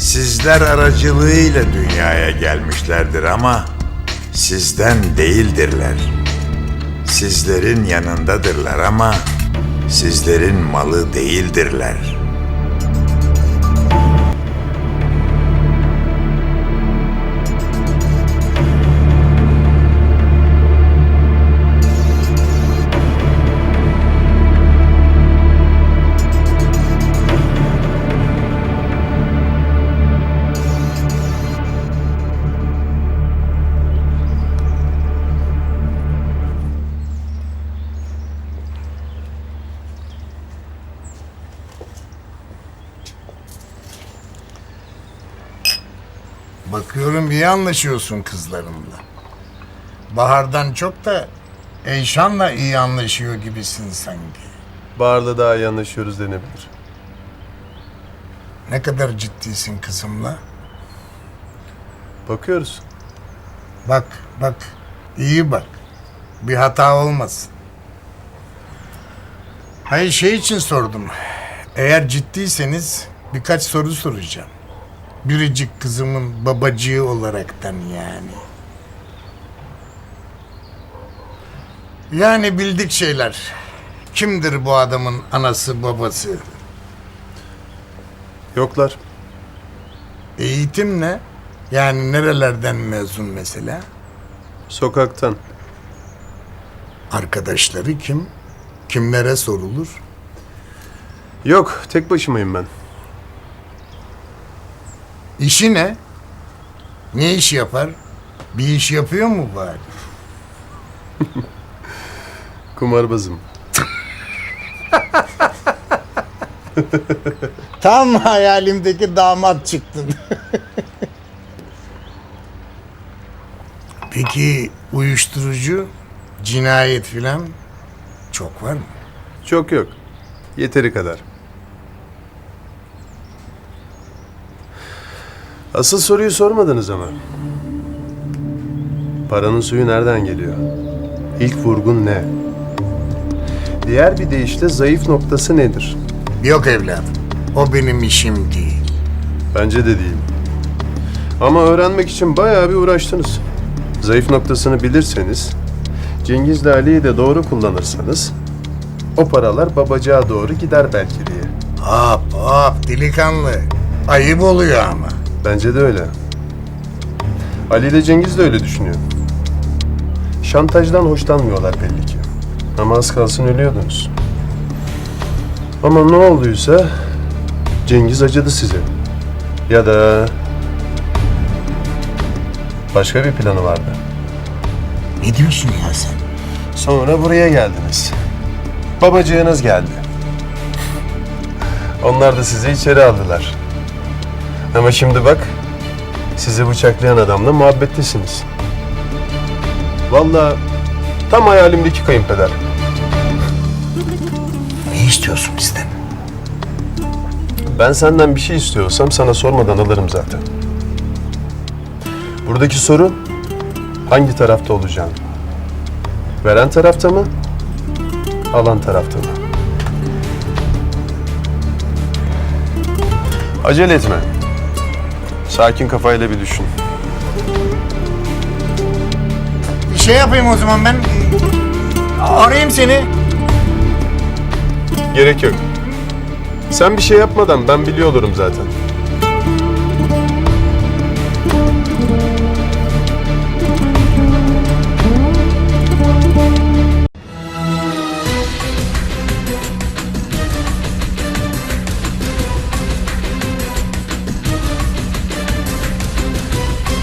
Sizler aracılığıyla dünyaya gelmişlerdir ama sizden değildirler. Sizlerin yanındadırlar ama sizlerin malı değildirler. Bakıyorum iyi anlaşıyorsun kızlarımla. Bahar'dan çok da Eyşan'la iyi anlaşıyor gibisin sanki. Bahar'la daha iyi anlaşıyoruz denebilir. Ne kadar ciddisin kızımla? Bakıyoruz. Bak, bak, iyi bak. Bir hata olmasın. Hayır şey için sordum. Eğer ciddiyseniz birkaç soru soracağım. Biricik kızımın babacığı olaraktan yani. Yani bildik şeyler. Kimdir bu adamın anası babası? Yoklar. Eğitim ne? Yani nerelerden mezun mesela? Sokaktan. Arkadaşları kim? Kimlere sorulur? Yok, tek başımayım ben. İşi ne? Ne iş yapar? Bir iş yapıyor mu bari? Kumarbazım. Tam hayalimdeki damat çıktın. Peki uyuşturucu, cinayet filan çok var mı? Çok yok. Yeteri kadar. Asıl soruyu sormadınız ama. Paranın suyu nereden geliyor? İlk vurgun ne? Diğer bir deyişle zayıf noktası nedir? Yok evladım. O benim işim değil. Bence de değil. Ama öğrenmek için bayağı bir uğraştınız. Zayıf noktasını bilirseniz, Cengiz'le Ali'yi de doğru kullanırsanız, o paralar babacığa doğru gider belki diye. Hop hop delikanlı. Ayıp oluyor ama. Bence de öyle. Ali ile Cengiz de öyle düşünüyor. Şantajdan hoşlanmıyorlar belli ki. Ama az kalsın ölüyordunuz. Ama ne olduysa Cengiz acıdı size. Ya da başka bir planı vardı. Ne diyorsun ya sen? Sonra buraya geldiniz. Babacığınız geldi. Onlar da sizi içeri aldılar. Ama şimdi bak, sizi bıçaklayan adamla muhabbetlisiniz. Vallahi tam hayalimdeki kayınpeder. Ne istiyorsun bizden? Ben senden bir şey istiyorsam sana sormadan alırım zaten. Buradaki soru hangi tarafta olacağın? Veren tarafta mı? Alan tarafta mı? Acele etme. Sakin kafayla bir düşün. Şey yapayım o zaman ben. Arayayım seni. Gerek yok. Sen bir şey yapmadan ben biliyor olurum zaten.